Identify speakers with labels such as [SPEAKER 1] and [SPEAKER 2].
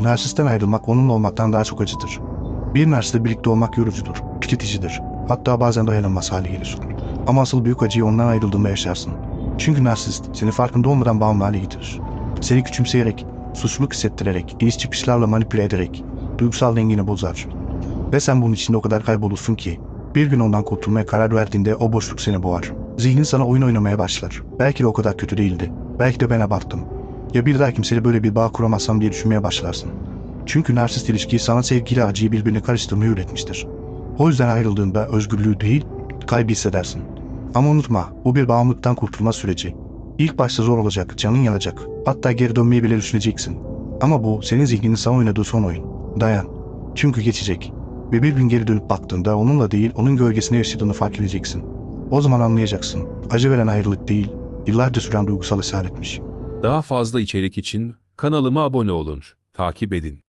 [SPEAKER 1] Narsisten ayrılmak onunla olmaktan daha çok acıdır. Bir narsistle birlikte olmak yorucudur, tüketicidir. Hatta bazen dayanılmaz hale gelir. Ama asıl büyük acıyı ondan ayrıldığında yaşarsın. Çünkü narsist seni farkında olmadan bağımlı hale getirir. Seni küçümseyerek, suçluluk hissettirerek, iniş çıkışlarla manipüle ederek duygusal dengeni bozar. Ve sen bunun içinde o kadar kaybolursun ki bir gün ondan kurtulmaya karar verdiğinde o boşluk seni boğar. Zihnin sana oyun oynamaya başlar. Belki de o kadar kötü değildi. Belki de ben abarttım. Ya bir daha kimseyle böyle bir bağ kuramazsam diye düşünmeye başlarsın. Çünkü narsist ilişki sana sevgiyle acıyı birbirine karıştırmayı üretmiştir. O yüzden ayrıldığında özgürlüğü değil, kaybı hissedersin. Ama unutma, bu bir bağımlılıktan kurtulma süreci. İlk başta zor olacak, canın yanacak. Hatta geri dönmeyi bile düşüneceksin. Ama bu senin zihninin sana oynadığı son oyun. Dayan. Çünkü geçecek. Ve bir gün geri dönüp baktığında onunla değil, onun gölgesinde yaşadığını fark edeceksin. O zaman anlayacaksın. Acı veren ayrılık değil, yıllarca süren duygusal esaretmiş.
[SPEAKER 2] Daha fazla içerik için kanalıma abone olun, takip edin.